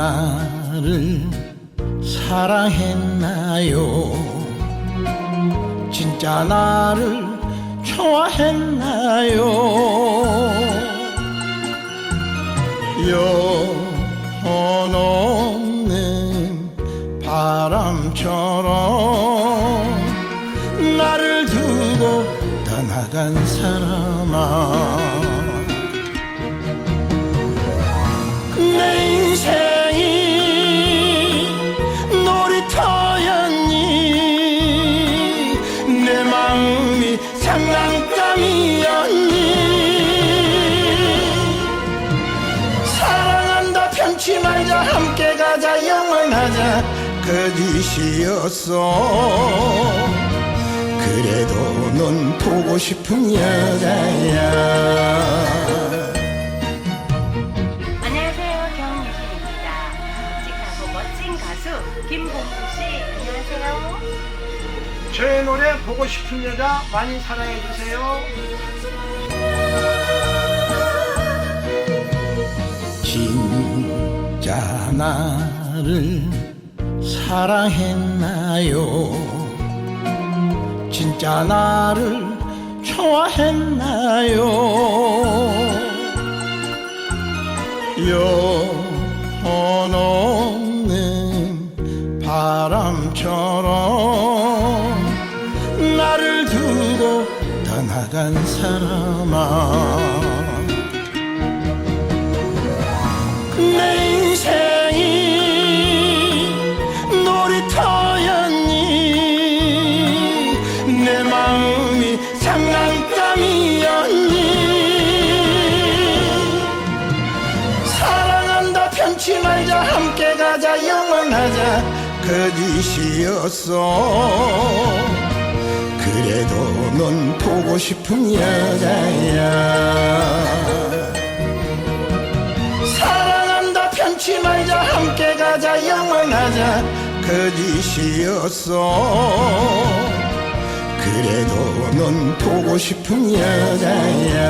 나를 사랑했나요? 진짜 나를 좋아했나요? 영혼 없는 바람처럼 나를 두고 떠나간 사람아 장난감이었니? 사랑한다 편치 말자 함께 가자 영원하자. 거짓이었어. 그래도 넌 보고 싶은 여자야 제 노래 보고 싶은 여자 많이 사랑해 주세요. 진짜 나를 사랑했나요? 진짜 나를 좋아했나요? 영혼 없는 바람처럼 나간 사람아. 내 인생이 놀이터였니? 내 마음이 장난감이었니? 사랑한다 편치 말자 함께 가자 영원하자. 그, 그래도 넌 보고 싶은 여자야. 사랑한다 편치 말자 함께 가자 영원하자. 거짓이었어. 여자야 그래도 넌 보고 싶은 여자야